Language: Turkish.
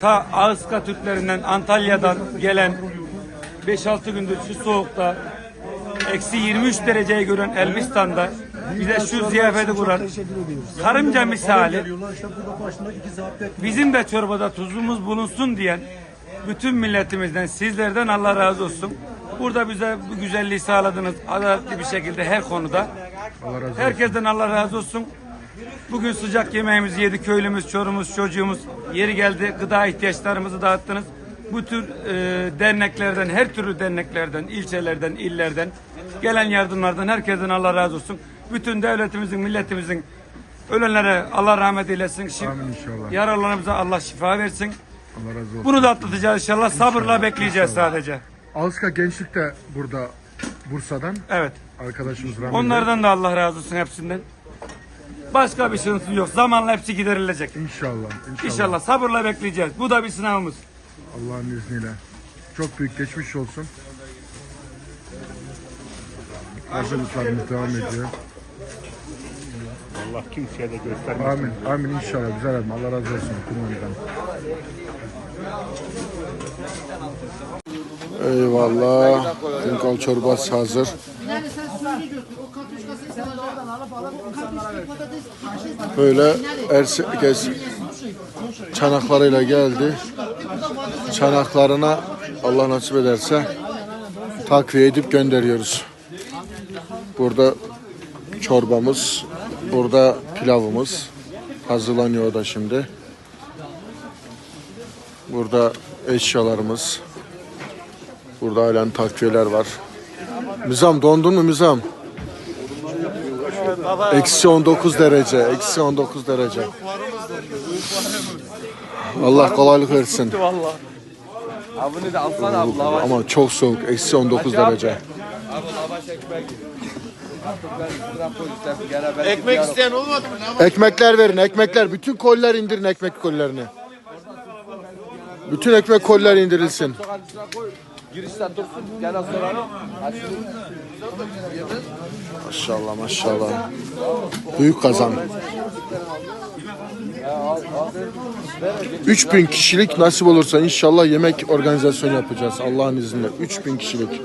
Ta Ağızka Türklerinden Antalya'dan gelen 5-6 gündür şu soğukta eksi 23 dereceye gören Elbistan'da bize şu ziyafeti kuran karınca misali bizim de çorbada tuzumuz bulunsun diyen bütün milletimizden sizlerden Allah razı olsun. Burada bize bu güzelliği sağladınız adaletli bir şekilde her konuda. Allah razı olsun. Herkesten Allah razı olsun. Bugün sıcak yemeğimizi yedi köylümüz, çorumuz, çocuğumuz. Yeri geldi gıda ihtiyaçlarımızı dağıttınız. Bu tür e, derneklerden, her türlü derneklerden, ilçelerden, illerden gelen yardımlardan herkesten Allah razı olsun. Bütün devletimizin, milletimizin ölenlere Allah rahmet eylesin. Şi- Amin inşallah. Yaralarımıza Allah şifa versin. Allah razı olsun. Bunu da atlatacağız inşallah. Sabırla bekleyeceğiz sadece. Alska Gençlik de burada Bursa'dan Evet. arkadaşımız Bey. Onlardan da Allah razı olsun hepsinden. Başka bir sıkıntı yok. Zamanla hepsi giderilecek. İnşallah, inşallah. İnşallah sabırla bekleyeceğiz. Bu da bir sınavımız. Allah'ın izniyle. Çok büyük geçmiş olsun. Hazırlıklarımız devam ediyor. Allah kimseye de göstermesin. Amin, amin inşallah. Güzel abim. Allah razı olsun. Kurbanıdan. Eyvallah. Kunkal çorbası hazır. Yani sen Böyle herkes çanaklarıyla geldi. Çanaklarına Allah nasip ederse takviye edip gönderiyoruz. Burada çorbamız, burada pilavımız hazırlanıyor da şimdi. Burada eşyalarımız. Burada halen takviyeler var. Mizam dondun mu Mizam? Eksi 19 derece. Eksi 19 derece. Allah kolaylık versin. Ama çok soğuk. Eksi 19 derece. Ekmek. İsteyen olmadı mı? Ekmekler verin. Ekmekler. Bütün koliler indirin ekmek kolilerini. Bütün ekmek koliler indirilsin. Girişten dursun. Gene sorarım. Maşallah maşallah. Büyük kazan. 3000 kişilik nasip olursa inşallah yemek organizasyonu yapacağız Allah'ın izniyle. 3000 kişilik.